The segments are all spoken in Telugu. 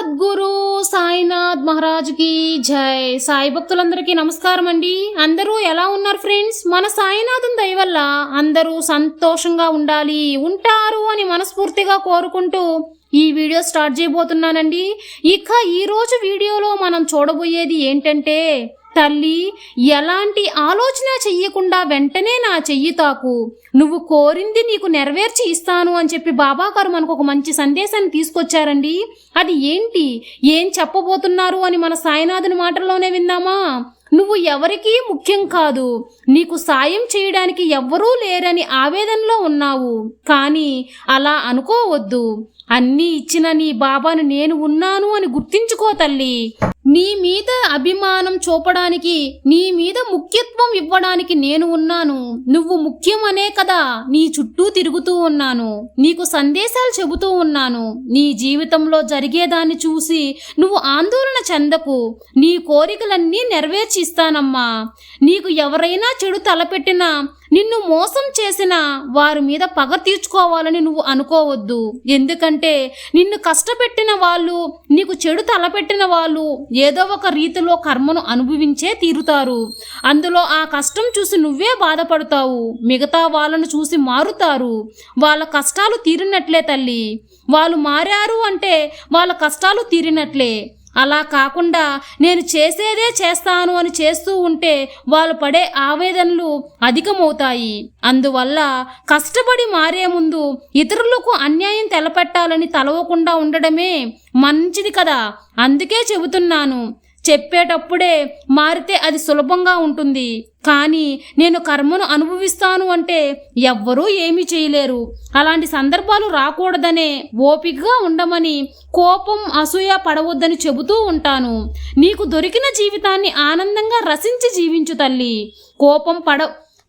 సద్గురు సాయినాథ్ మహారాజ్కి జై. సాయి భక్తులందరికీ నమస్కారం అండి. అందరూ ఎలా ఉన్నారు ఫ్రెండ్స్? మన సాయినాథం దయ వల్ల అందరూ సంతోషంగా ఉండాలి ఉంటారు అని మనస్ఫూర్తిగా కోరుకుంటూ ఈ వీడియో స్టార్ట్ చేయబోతున్నానండి. ఇక ఈరోజు వీడియోలో మనం చూడబోయేది ఏంటంటే తల్లి ఎలాంటి ఆలోచన చెయ్యకుండా వెంటనే నా చెయ్యి తాకు. నువ్వు కోరింది నీకు నెరవేర్చి ఇస్తాను అని చెప్పి బాబా గారు మనకు ఒక మంచి సందేశాన్ని తీసుకొచ్చారండి. అది ఏంటి? ఏం చెప్పబోతున్నారు అని మన సాయినాథుని మాటల్లోనే విందామా? నువ్వు ఎవరికీ ముఖ్యం కాదు. నీకు సాయం చేయడానికి ఎవ్వరూ లేరని ఆవేదనలో ఉన్నావు. కానీ అలా అనుకోవద్దు. అన్నీ ఇచ్చిన నీ బాబాను నేను ఉన్నాను అని గుర్తించుకో తల్లి. నీ మీద అభిమానం చూపడానికి నీ మీద ముఖ్యత్వం ఇవ్వడానికి నేను ఉన్నాను. నువ్వు ముఖ్యమనే కదా నీ చుట్టూ తిరుగుతూ ఉన్నాను. నీకు సందేశాలు చెబుతూ ఉన్నాను. నీ జీవితంలో జరిగేదాన్ని చూసి నువ్వు ఆందోళన చెందకు. నీ కోరికలన్నీ నెరవేర్చిస్తానమ్మా. నీకు ఎవరైనా చెడు తలపెట్టినా నిన్ను మోసం చేసిన వారి మీద పగ తీర్చుకోవాలని నువ్వు అనుకోవద్దు. ఎందుకంటే నిన్ను కష్టపెట్టిన వాళ్ళు నీకు చెడు తలపెట్టిన వాళ్ళు ఏదో ఒక రీతిలో కర్మను అనుభవించే తీరుతారు. అందులో ఆ కష్టం చూసి నువ్వే బాధపడతావు. మిగతా వాళ్ళను చూసి మారుతారు. వాళ్ళ కష్టాలు తీరినట్లే తల్లి. వాళ్ళు మారారు అంటే వాళ్ళ కష్టాలు తీరినట్లే. అలా కాకుండా నేను చేసేదే చేస్తాను అని చేస్తూ ఉంటే వాళ్ళు పడే ఆవేదనలు అధికమవుతాయి. అందువల్ల కష్టపడి మారే ముందు ఇతరులకు అన్యాయం తెలపెట్టాలని తలవకుండా ఉండడమే మంచిది కదా. అందుకే చెబుతున్నాను చెప్పేటప్పుడే మారితే అది సులభంగా ఉంటుంది. కానీ నేను కర్మను అనుభవిస్తాను అంటే ఎవ్వరూ ఏమీ చేయలేరు. అలాంటి సందర్భాలు రాకూడదనే ఓపికగా ఉండమని కోపం అసూయ పడవద్దని చెబుతూ ఉంటాను. నీకు దొరికిన జీవితాన్ని ఆనందంగా రసించి జీవించు తల్లి. కోపం పడ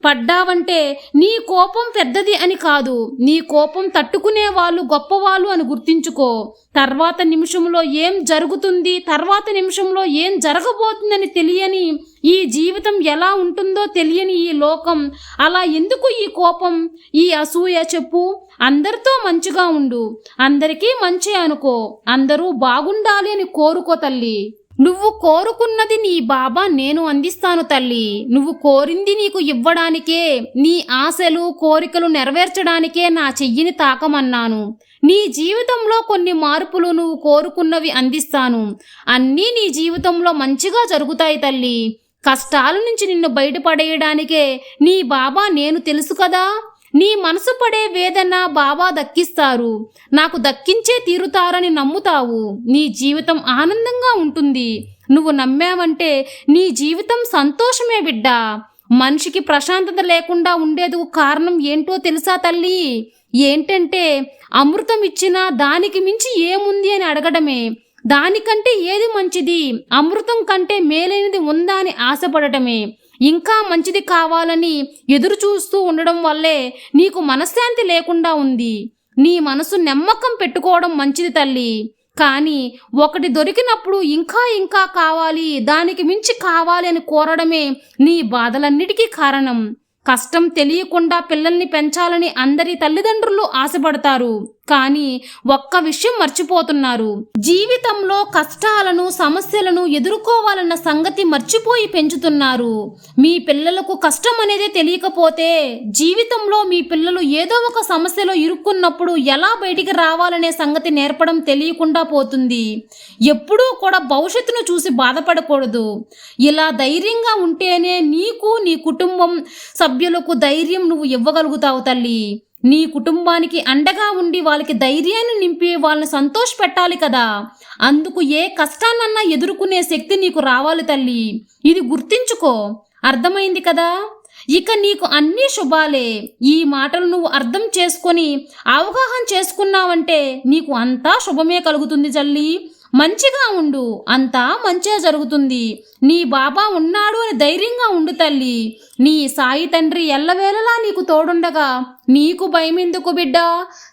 పడ్డావంటే నీ కోపం పెద్దది అని కాదు. నీ కోపం తట్టుకునే వాళ్ళు గొప్పవాళ్ళు అని గుర్తించుకో. తర్వాత నిమిషంలో ఏం జరుగుతుంది తర్వాత నిమిషంలో ఏం జరగబోతుందని తెలియని ఈ జీవితం ఎలా ఉంటుందో తెలియని ఈ లోకం. అలా ఎందుకు ఈ కోపం? ఈ అసూయ చెప్పు. అందరితో మంచిగా ఉండు. అందరికీ మంచి అనుకో. అందరూ బాగుండాలి అని కోరుకో తల్లి. నువ్వు కోరుకున్నది నీ బాబా నేను అందిస్తాను తల్లి. నువ్వు కోరింది నీకు ఇవ్వడానికే నీ ఆశలు కోరికలు నెరవేర్చడానికే నా చెయ్యిని తాకమన్నాను. నీ జీవితంలో కొన్ని మార్పులు నువ్వు కోరుకున్నవి అందిస్తాను. అన్నీ నీ జీవితంలో మంచిగా జరుగుతాయి తల్లి. కష్టాల నుంచి నిన్ను బయటపడేయడానికే నీ బాబా నేను తెలుసు కదా? నీ మనసు పడే వేదన బాబా దక్కిస్తారు. నాకు దక్కించే తీరుతారని నమ్ముతావు. నీ జీవితం ఆనందంగా ఉంటుంది. నువ్వు నమ్మావంటే నీ జీవితం సంతోషమే బిడ్డా. మనిషికి ప్రశాంతత లేకుండా ఉండేందుకు కారణం ఏంటో తెలుసా తల్లి? ఏంటంటే అమృతం ఇచ్చినా దానికి మించి ఏముంది అని అడగడమే. దానికంటే ఏది మంచిది? అమృతం కంటే మేలైనది ఉందా అని ఆశపడటమే. ఇంకా మంచిది కావాలని ఎదురు చూస్తూ ఉండడం వల్లే నీకు మనశ్శాంతి లేకుండా ఉంది. నీ మనసు నమ్మకం పెట్టుకోవడం మంచిది తల్లి. కానీ ఒకటి దొరికినప్పుడు ఇంకా ఇంకా కావాలి దానికి మించి కావాలి అని కోరడమే నీ బాధలన్నిటికీ కారణం. కష్టం తెలియకుండా పిల్లల్ని పెంచాలని అందరి తల్లిదండ్రులు ఆశపడతారు. కానీ ఒక్క విషయం మర్చిపోతున్నారు. జీవితంలో కష్టాలను సమస్యలను ఎదుర్కోవాలన్న సంగతి మర్చిపోయి పెంచుతున్నారు. మీ పిల్లలకు కష్టం అనేది తెలియకపోతే జీవితంలో మీ పిల్లలు ఏదో ఒక సమస్యలో ఇరుక్కున్నప్పుడు ఎలా బయటికి రావాలనే సంగతి నేర్పడం తెలియకుండా పోతుంది. ఎప్పుడూ కూడా భవిష్యత్తును చూసి బాధపడకూడదు. ఇలా ధైర్యంగా ఉంటేనే నీకు నీ కుటుంబం సభ్యులకు ధైర్యం నువ్వు ఇవ్వగలుగుతావు తల్లి. నీ కుటుంబానికి అండగా ఉండి వాళ్ళకి ధైర్యాన్ని నింపి వాళ్ళని సంతోష పెట్టాలి కదా. అందుకు ఏ కష్టాన్నన్నా ఎదుర్కొనే శక్తి నీకు రావాలి తల్లి. ఇది గుర్తించుకో. అర్థమైంది కదా? ఇక నీకు అన్నీ శుభాలే. ఈ మాటలు నువ్వు అర్థం చేసుకొని అవగాహన చేసుకున్నావంటే నీకు అంతా శుభమే కలుగుతుంది జల్లి. మంచిగా ఉండు అంతా మంచిగా జరుగుతుంది. నీ బాబా ఉన్నాడు అని ధైర్యంగా ఉండు తల్లి. నీ సాయి తండ్రి ఎల్లవేళలా నీకు తోడుండగా. నీకు భయమెందుకు బిడ్డ?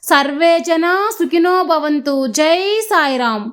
సర్వేజన సుఖినో భవంతు. జై సాయిరాం